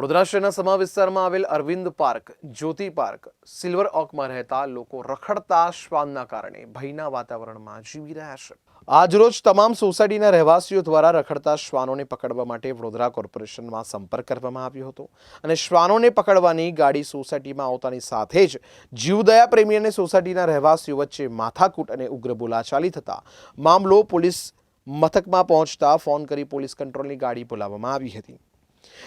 વડોદરા શહેરના સમા વિસ્તારમાં આવેલ Arvind park, Jyoti park, silver ઓકમાં રહેતા લોકો રખડતા શ્વાનના કારણે ભયના વાતાવરણમાં જીવી રહ્યા છે. આજરોજ તમામ સોસાયટીના રહેવાસીઓ દ્વારા રખડતા શ્વાનોને પકડવા માટે વડોદરા કોર્પોરેશનમાં સંપર્ક કરવામાં આવ્યો હતો અને શ્વાનોને પકડવાની ગાડી સોસાયટીમાં આવતાની સાથે જ જીવદયા પ્રેમી અને સોસાયટીના રહેવાસીઓ વચ્ચે માથાકૂટ અને ઉગ્ર બોલાચાલી થતા મામલો પોલીસ મથકમાં પહોંચતા ફોન કરી પોલીસ કંટ્રોલની ગાડી બોલાવવામાં આવી હતી.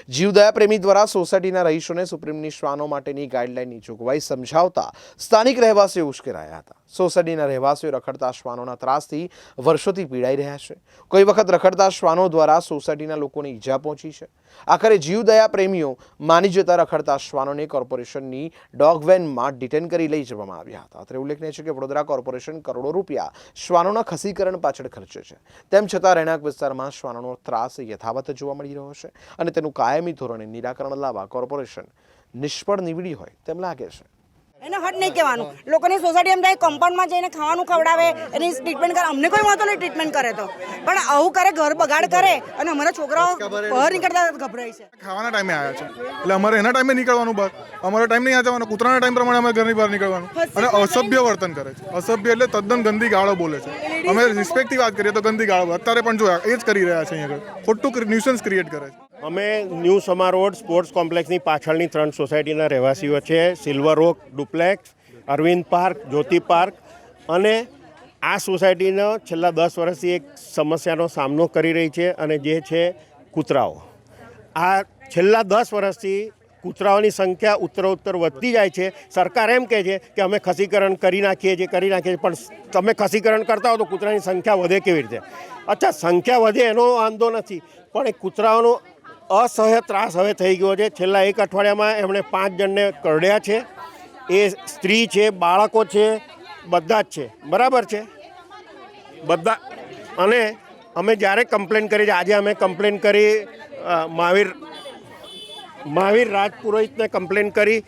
જીવદયા પ્રેમી દ્વારા સોસાયટીના રહીશોને સુપ્રીમની શ્વાનો માટેની ગાઈડલાઈનની જોગવાઈ સમજાવતા સ્થાનિક રહેવાસીઓ ઉશ્કેરાયા હતા. સોસાયટીના રહેવાસીઓ રખડતા શ્વાનોના ત્રાસથી વર્ષોથી પીડાઈ રહ્યા છે. કોઈ વખત રખડતા શ્વાનો દ્વારા સોસાયટીના લોકોને ઈજા પહોંચી છે. આખરે જીવદયા પ્રેમીઓ માની જતા રખડતા શ્વાનોને કોર્પોરેશનની ડોગ વેનમાં ડિટેન કરી લઈ જવામાં આવ્યા હતા. અત્રે ઉલ્લેખનીય છે કે વડોદરા કોર્પોરેશન કરોડો રૂપિયા શ્વાનોના ખસીકરણ પાછળ ખર્ચે છે. તેમ છતાં રહેણાંક વિસ્તારમાં શ્વાનોનો ત્રાસ યથાવત જોવા મળી રહ્યો છે અને તેનું કાયમી ધોરણે નિરાકરણ લાવવા કોર્પોરેશન નિષ્ફળ નીવડી હોય તેમ લાગે છે. એને હટ નહીં કહેવાનું. લોકોની સોસાયટી એમ થાય કમ્પાઉન્ડમાં જઈને ખાવાનું ખવડાવે એની ટ્રીટમેન્ટ કરે. અમને કોઈ વાંધો નહીં ટ્રીટમેન્ટ કરે તો. પણ આવું કરે ઘર બગાડ કરે અને અમારા છોકરાઓ બહાર નીકળતા ગભરાય છે. ખાવાના ટાઈમે આવ્યા છે. એટલે અમારે એના ટાઈમે નીકળવાનું બહાર. અમારો ટાઈમ નહીં જવાનો કૂતરાના ટાઈમ પ્રમાણે અમે ઘરની બહાર નીકળવાનું. અને અસભ્ય વર્તન કરે છે. અસભ્ય એટલે તદ્દન ગંદી ગાળો બોલે છે. અમે રિસ્પેક્ટથી વાત કરીએ તો ગંદી ગાળો અત્યારે પણ જો એ જ કરી રહ્યા છે અહીંયા આગળ. ખોટું ન્યુસન્સ ક્રિએટ કરે છે. અમે ન્યૂ સમા રોડ સ્પોર્ટ્સ કોમ્પ્લેક્સની પાછળની ત્રણ સોસાયટીના રહેવાસીઓ છે. Silver oak duplex, Arvind park, Jyoti park અને આ સોસાયટીનો છેલ્લા દસ વર્ષથી એક સમસ્યાનો સામનો કરી રહી છે અને જે છે કૂતરાઓ. આ છેલ્લા દસ વર્ષથી કૂતરાઓની સંખ્યા ઉત્તરોત્તર વધતી જાય છે. સરકાર એમ કહે છે કે અમે ખસીકરણ કરી નાખીએ છીએ, કરી નાખીએ છીએ, પણ તમે ખસીકરણ કરતા હો તો કૂતરાની સંખ્યા વધે કેવી રીતે? અચ્છા, સંખ્યા વધે એનો વાંધો નથી, પણ એ કૂતરાઓનો અસહ્ય ત્રાસ હવે થઈ ગયો છે. છેલ્લા એક અઠવાડિયામાં એમણે પાંચ જણને કરડ્યા છે. એ સ્ત્રી છે, બાળકો છે, બધા જ છે. બરાબર છે? બધા અને અમે જ્યારે કમ્પ્લેન કરી છે, આજે અમે કમ્પ્લેન કરી મહાવીર મહાવીર રાજપુરોહિતને કમ્પ્લેન કરી,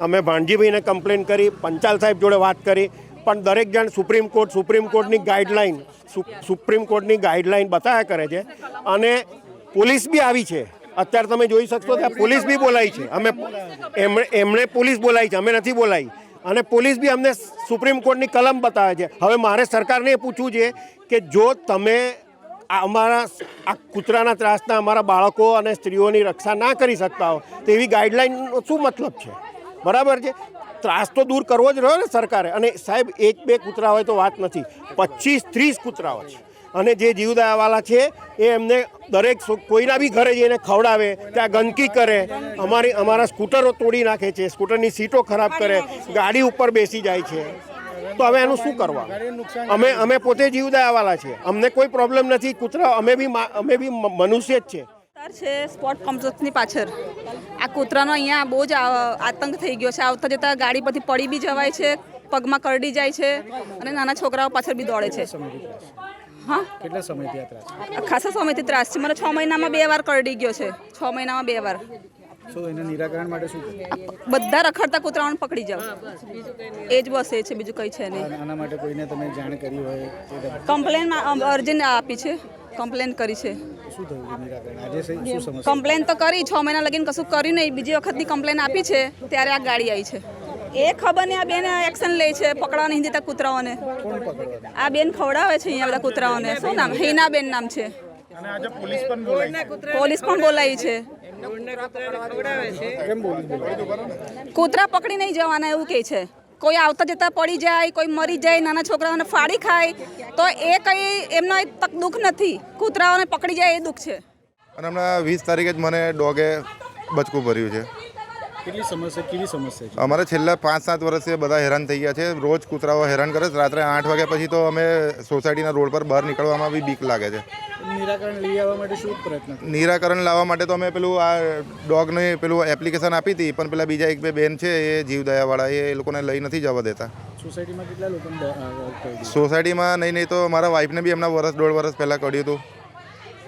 અમે ભાણજીભાઈને કમ્પ્લેન કરી, પંચાલ સાહેબ જોડે વાત કરી, પણ દરેક જણ સુપ્રીમ કોર્ટ, સુપ્રીમ કોર્ટની ગાઈડલાઈન સુપ્રીમ કોર્ટની ગાઈડલાઈન બતાવ્યા કરે છે. અને પોલીસ બી આવી છે. અત્યારે તમે જોઈ શકશો ત્યાં પોલીસ બી બોલાવી છે. અમે એમણે એમણે પોલીસ બોલાવી છે, અમે નથી બોલાવી અને પોલીસ બી અમને સુપ્રીમ કોર્ટની કલમ બતાવે છે. હવે મારે સરકારને એ પૂછવું છે કે જો તમે અમારા આ કૂતરાના ત્રાસના અમારા બાળકો અને સ્ત્રીઓની રક્ષા ના કરી શકતા હો, તો એવી ગાઈડલાઇનનો શું મતલબ છે? બરાબર છે? ત્રાસ તો દૂર કરવો જ રહ્યો ને સરકારે. અને સાહેબ, એક બે કૂતરા હોય તો વાત નથી. પચીસ, ત્રીસ કૂતરાઓ છે. અને જે જીવદયાવાળા છે, એ એમને દરેક કોઈના બી ઘરે જઈને ખવડાવે, ત્યાં ગંદકી કરે, અમારી, અમારા સ્કૂટરો તોડી નાખે છે, સ્કૂટરની સીટો ખરાબ કરે, ગાડી ઉપર બેસી જાય છે. તો હવે એનું શું કરવા? અમે અમે પોતે જીવદયાવાળા છે. અમને કોઈ પ્રોબ્લેમ નથી. કૂતરા, અમે બી અમે બી મનુષ્ય જ છે. છે સ્પોર્ટ કોમ્પ્લેક્સની પાછળ. આ કૂતરાનો અહીંયા બહુ જ આતંક થઈ ગયો છે. આવતા જતા ગાડી પરથી પડી બી જવાય છે, પગમાં કરડી જાય છે અને નાના છોકરાઓ પાછળ બી દોડે છે. હા? કેટલા સમયથી આ ત્રાસ ખાસા સમયથી ત્રાસ છે. મને છ મહિનામાં બે વાર કરડી ગયો છે. છ મહિનામાં બે વાર. શું એના નિરાકરણ માટે શું બધા રખડતા કૂતરાઓને પકડી જાઓ. એ જ બસ એ છે બીજું કંઈ છે નહીં. આના માટે કોઈને તમે જાણ કરી હોય કમ્પ્લેન અર્જન્ટ આપી છે. કમ્પ્લેન કરી છે. કમ્પ્લેન તો કરી છ મહિના લગીને કશું કર્યું નહીં. બીજી વખતની કમ્પ્લેન આપી છે ત્યારે આ ગાડી આવી છે. એ ખબર નહીં આ બેન એક્શન લે છે પકડવાની નહીં દેતા કૂતરાઓને. આ બેન ખવડાવે છે અહીંયા બધા કૂતરાઓને. શું નામ? હિના બેન નામ છે. પોલીસ પણ બોલાવી છે. કૂતરા પકડી નહીં જવાના એવું કહે છે. કોઈ આવતા જતા પડી જાય કોઈ મરી જાય નાના છોકરાઓને ફાડી ખાય તો એ કંઈ એમનો એક તક દુઃખ નથી. કૂતરાઓને પકડી જાય એ દુઃખ છે. અને હમણાં વીસ તારીખે જ મને ડોગે બચકું ભર્યું છે. કેટલી સમસ્યા કેવી સમસ્યા છે? અમારે છેલ્લા પાંચ સાત વર્ષથી બધા હેરાન થઈ ગયા છે. રોજ કૂતરાઓ હેરાન કરે છે. રાત્રે આઠ વાગ્યા પછી તો અમે સોસાયટીના રોડ પર બહાર નીકળવામાં બી બીક લાગે છે. નિરાકરણ લઈ આવવા માટે શું પ્રયત્ન નિરાકરણ લાવવા માટે તો અમે પેલું આ ડોગને પેલું એપ્લિકેશન આપી હતી પણ પેલા બીજા એક બે બેન છે એ જીવદયાવાળા એ લોકોને લઈ નથી જવા દેતા. સોસાયટીમાં કેટલા લોકોને? સોસાયટીમાં નહીં નહીં તો મારા વાઈફને બી હમણાં વર્ષ દોઢ વર્ષ પહેલાં કર્યું હતું.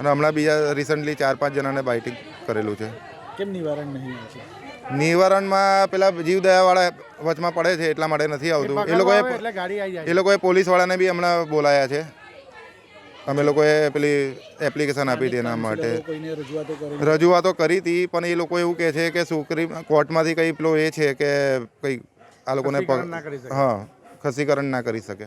અને હમણાં બીજા રિસન્ટલી ચાર પાંચ જણાને બાઇટિંગ કરેલું છે. કેમ નિવારણ નહીં છે? નિવારણમાં પેલા જીવદયાવાળા વચમાં પડે છે એટલા માટે નથી આવતું. એ લોકોએ એ લોકોએ પોલીસવાળાને બી હમણાં બોલાયા છે. અમે લોકોએ પેલી એપ્લિકેશન આપી હતી એના માટે. રજૂઆતો કરી હતી પણ એ લોકો એવું કહે છે કે સુપ્રીમ કોર્ટમાંથી કંઈ પેલો એ છે કે કંઈ આ લોકોને પગ હા ખસીકરણ ના કરી શકે.